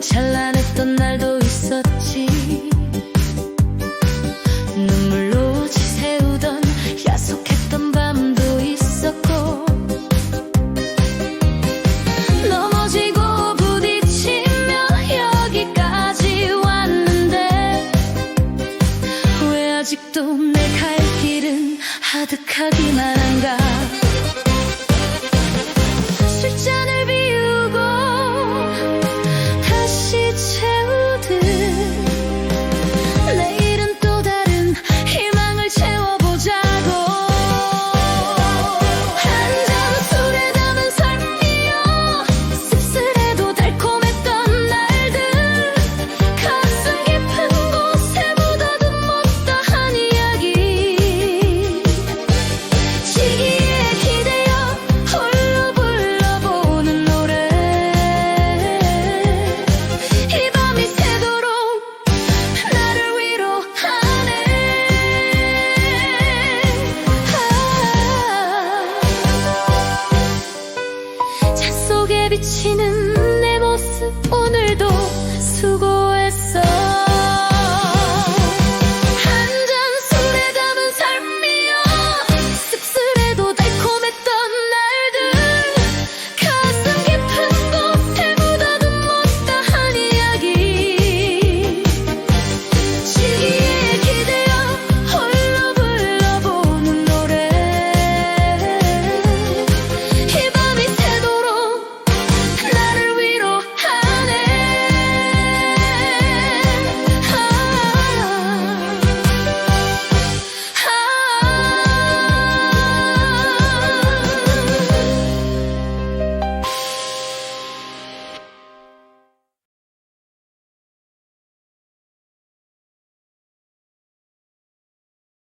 찬란했던 날도 있었지. 눈물로 지새우던 야속했던 밤도 있었고. 넘어지고 부딪히며 여기까지 왔는데 왜 아직도 내 갈 길은 아득하기만 한가 비치는 내 모습 오늘도